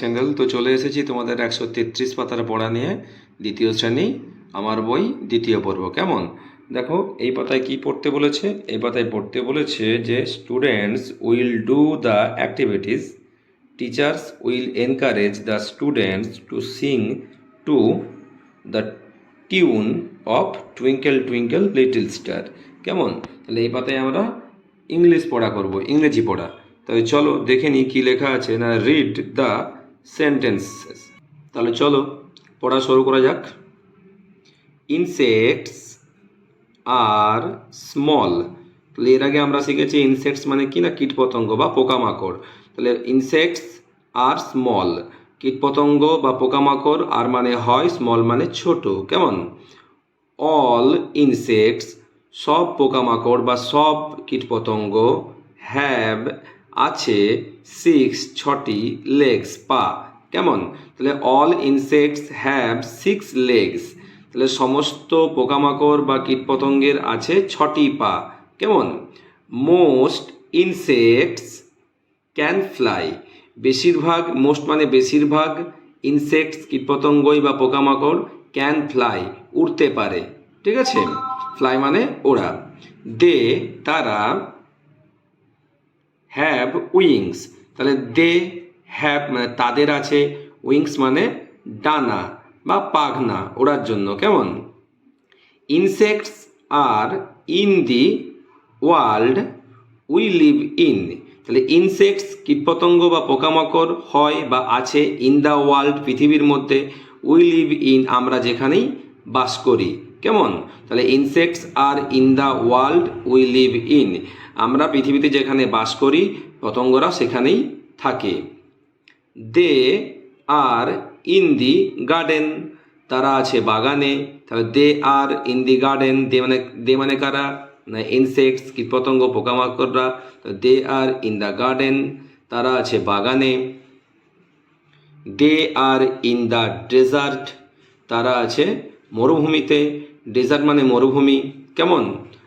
Channel তো চলে এসেছি তোমাদের একশো তেত্রিশ পাতার পড়া নিয়ে দ্বিতীয় শ্রেণি, আমার বই, দ্বিতীয় পর্ব। কেমন? দেখো, এই পাতায় কি পড়তে বলেছে? এই পাতায় পড়তে বলেছে যে students will do the activities teachers will encourage the students to sing to the tune of twinkle twinkle little star কেমন? তাহলে এই পাতায় আমরা ইংলিশ পড়া করব, ইংরেজি পড়া। তবে চলো দেখে নিই কী লেখা আছে। না রিড দ্য সেন্টেন্সেস তাহলে চলো, পড়া শুরু করা যাক। ইনসেক্টস আর স্মল তাহলে এর আগে আমরা শিখেছি ইনসেক্টস মানে কি না? কীটপতঙ্গ বা পোকামাকড়। তাহলে ইনসেক্টস আর স্মল কীটপতঙ্গ বা পোকামাকড় আর মানে হয় স্মল মানে ছোট। কেমন? অল ইনসেক্টস সব পোকামাকড় বা সব কীটপতঙ্গ হ্যাভ আছে সিক্স ছটি লেগস পা। কেমন? তাহলে all insects have six legs তাহলে সমস্ত পোকামাকড় বা কীটপতঙ্গের আছে ছটি পা। কেমন? মোস্ট ইনসেক্টস ক্যান ফ্লাই বেশিরভাগ মোস্ট মানে বেশিরভাগ ইনসেক্টস কীটপতঙ্গই বা পোকামাকড় ক্যান ফ্লাই উড়তে পারে। ঠিক আছে? ফ্লাই মানে ওরা দে তারা হ্যাভ উইংস তাহলে দে হ্যাভ মানে তাদের আছে উইংস মানে ডানা বা পাখনা ওড়ার জন্য, কেমন? Insects are in the world we live in তাহলে ইনসেক্টস কীটপতঙ্গ বা পোকামাকড় হয় বা আছে ইন দ্য ওয়ার্ল্ড পৃথিবীর মধ্যে উই লিভ ইন আমরা যেখানেই বাস করি। কেমন? তাহলে insects are in the world we live in আমরা পৃথিবীতে যেখানে বাস করি, পতঙ্গরা সেখানেই থাকে। দে আর ইন দি গার্ডেন তারা আছে বাগানে। তাহলে দে আর ইন দি গার্ডেন দে মানে দে মানে কারা? না ইনসেক্টস কীটপতঙ্গ, পোকামাকড়রা। They are in the garden তারা আছে বাগানে। They are in the desert তারা আছে মরুভূমিতে। ডেজার্ট মানে মরুভূমি, কেমন?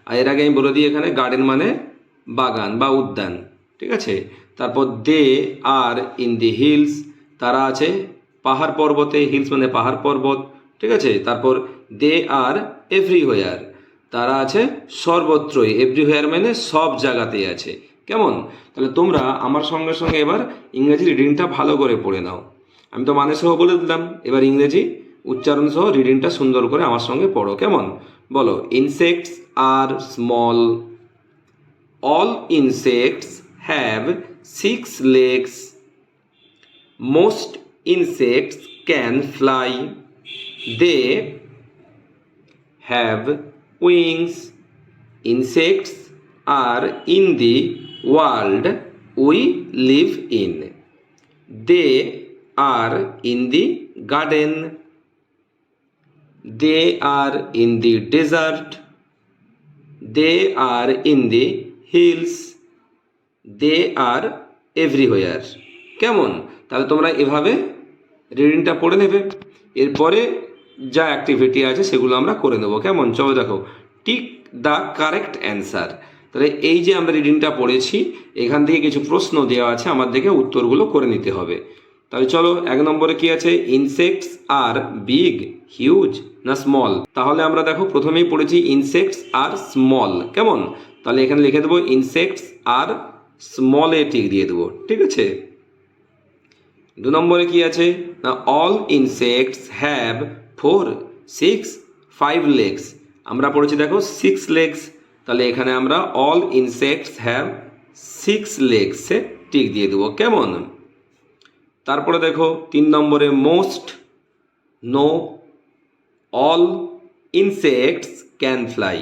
আর এর আগে আমি বলে দিই এখানে গার্ডেন মানে বাগান বা উদ্যান, ঠিক আছে? তারপর দে আর ইন দি হিলস তারা আছে পাহাড় পর্বতে হিলস মানে পাহাড় পর্বত, ঠিক আছে? তারপর দে আর এভরিহোয়ার তারা আছে সর্বত্রই এভরিহোয়ার মানে সব জায়গাতেই আছে, কেমন? তাহলে তোমরা আমার সঙ্গে সঙ্গে এবার ইংরেজি রিডিংটা ভালো করে পড়ে নাও। আমি তো মানে সহ বলে দিলাম, এবার ইংরেজি উচ্চারণ সহ রিডিংটা সুন্দর করে আমার সঙ্গে পড়ো, কেমন? বলো insects are small all insects have six legs most insects can fly they have wings insects are in the world we live in they are in the garden. They are in the desert. They are in the hills. They are everywhere. কেমন? তাহলে তোমরা এভাবে রিডিংটা পড়ে নেবে। এরপরে যা activity আছে সেগুলো আমরা করে নেব। কেমন? চলো দেখো। টিক দ্য কারেক্ট অ্যান্সার তাহলে এই যে আমরা রিডিংটা পড়েছি, এখান থেকে কিছু প্রশ্ন দেওয়া আছে, আমার উত্তরগুলো করে নিতে হবে। তাহলে চলো, এক নম্বরে কি আছে? ইনসেক্টস আর বিগ হিউজ না স্মল তাহলে আমরা দেখো প্রথমেই পড়েছি ইনসেক্টস আর স্মল কেমন? তাহলে এখানে লিখে দেবো ইনসেক্টস আর স্মলে টিক দিয়ে দেবো। ঠিক আছে? দু নম্বরে কি আছে? না all insects have four six five legs আমরা পড়েছি দেখো সিক্স লেগস তাহলে এখানে আমরা অল ইনসেক্টস হ্যাভ সিক্স লেগসে টিক দিয়ে দেবো। কেমন? তারপরে দেখো তিন নম্বরে most no all insects can fly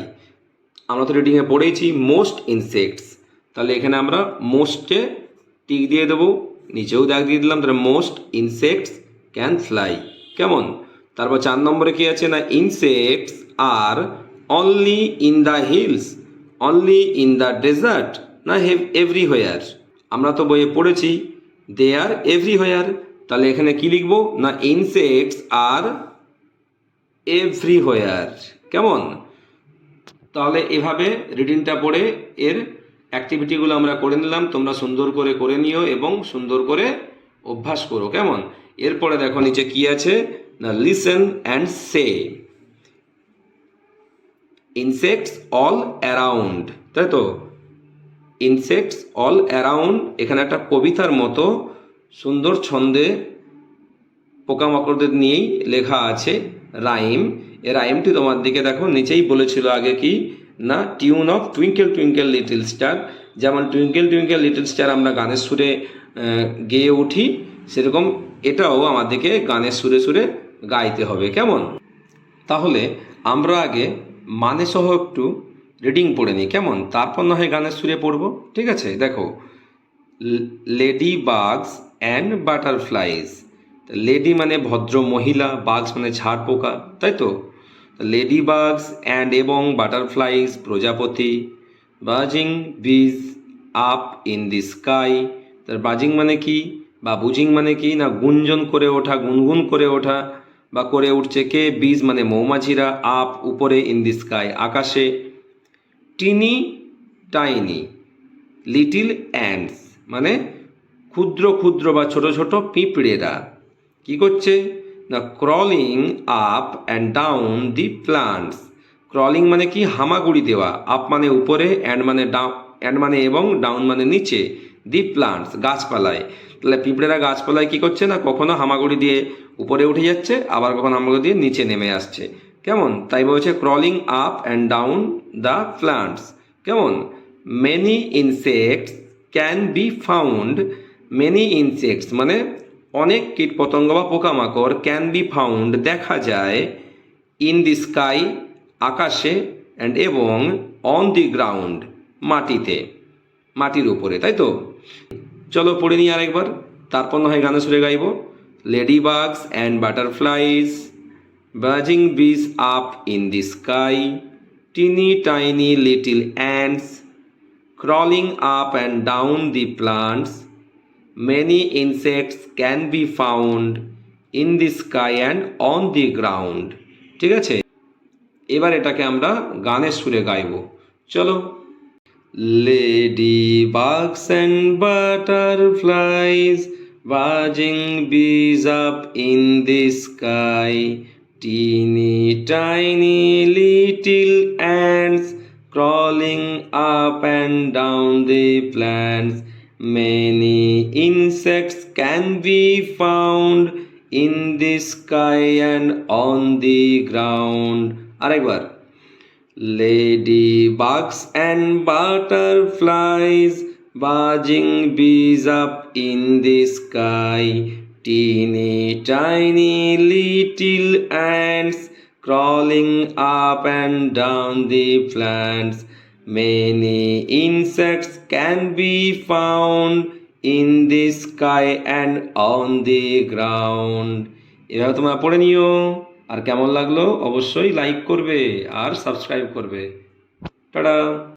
আমরা তো রিডিংয়ে পড়েছি মোস্ট ইনসেক্টস তাহলে এখানে আমরা মোস্টে টিক দিয়ে দেবো, নিচেও দাগ দিয়ে দিলাম, তাহলে মোস্ট ইনসেক্টস ক্যান ফ্লাই কেমন? তারপর চার নম্বরে কি আছে না? Insects are only in the hills only in the desert না হেভ এভরিহোয়ার আমরা তো বইয়ে পড়েছি দে আর এভরিহোয়ার তাহলে এখানে কি লিখব? না ইনসেক্টস আর এভরিহোয়ার কেমন? তাহলে এভাবে রিডিংটা পড়ে এর অ্যাক্টিভিটিগুলো আমরা করে নিলাম, তোমরা সুন্দর করে করে নিও এবং সুন্দর করে অভ্যাস করো, কেমন? এরপরে দেখো নিচে কি আছে? না listen and say insects all around তাই তো? ইনসেক্টস অল অ্যারাউন্ড এখানে একটা কবিতার মতো সুন্দর ছন্দে পোকামাকড়দের নিয়েই লেখা আছে। রাইম, এ রাইমটি তোমার দিকে দেখো, নিচেই বলেছিল আগে কি? না tune of twinkle twinkle little star যেমন টুইঙ্কেল টুইঙ্কেল লিটল স্টার আমরা গানের সুরে গেয়ে উঠি, সেরকম এটাও আমাদেরকে গানের সুরে সুরে গাইতে হবে, কেমন? তাহলে আমরা আগে মানে সহ একটু রিডিং পড়ে নিই, কেমন? তারপর না হয় গানের সুরে পড়ব, ঠিক আছে? দেখো lady bugs and butterflies lady মানে ভদ্র মহিলা বাগস মানে ঝাড় পোকা, তাই তো? লেডি বাগস অ্যান্ড এবং বাটারফ্লাইজ প্রজাপতি buzzing bees up in the sky তার বাজিং মানে কি? বা বুজিং মানে কি? না গুঞ্জন করে ওঠা, গুনগুন করে ওঠা, বা করে উঠছে কে? বীজ মানে মৌমাছিরা আপ উপরে ইন দি স্কাই আকাশে। টিনি টাইনি লিটিল অ্যান্ডস মানে ক্ষুদ্র ক্ষুদ্র বা ছোট ছোট পিঁপড়েরা। কি করছে? না crawling up and down the plants crawling মানে কি? হামাগুড়ি দেওয়া। আপ মানে উপরে অ্যান্ড মানে ডাউন অ্যান্ড মানে এবং ডাউন মানে নিচে। দি প্লান্টস গাছপালায়। তাহলে পিঁপড়েরা গাছপালায় কি করছে না? কখনো হামাগুড়ি দিয়ে উপরে উঠে যাচ্ছে, আবার কখনো হামাগুড়ি দিয়ে নিচে নেমে আসছে। কেমন? তাই বলছে crawling up and down the plants কেমন? Many insects can be found many insects মানে অনেক কীটপতঙ্গ বা পোকামাকড় ক্যান বি ফাউন্ড দেখা যায় ইন দি স্কাই আকাশে অ্যান্ড এবং অন দি গ্রাউন্ড মাটিতে, মাটির উপরে, তাই তো চলো পড়ে নিই আরেকবার তারপর না হয় গানে সুরে গাইব lady bugs and butterflies buzzing bees up in the sky teeny tiny little ants crawling up and down the plants. many insects can be found in the sky and on the ground. ঠিক আছে? এবার এটাকে আমরা গানে সুরে গাইব। চলো। Lady bugs and butterflies buzzing bees up in the sky teeny tiny little ants crawling up and down the plants Many insects can be found in the sky and on the ground. আরেকবার Ladybugs and butterflies buzzing bees up in the sky. Teeny tiny little ants crawling up and down the plants. Many insects can be found in the sky and on the ground. এভাবে তোমরা পড়ে নিও। আর কেমন লাগল? অবশ্যই like করবে আর subscribe করবে। Tata!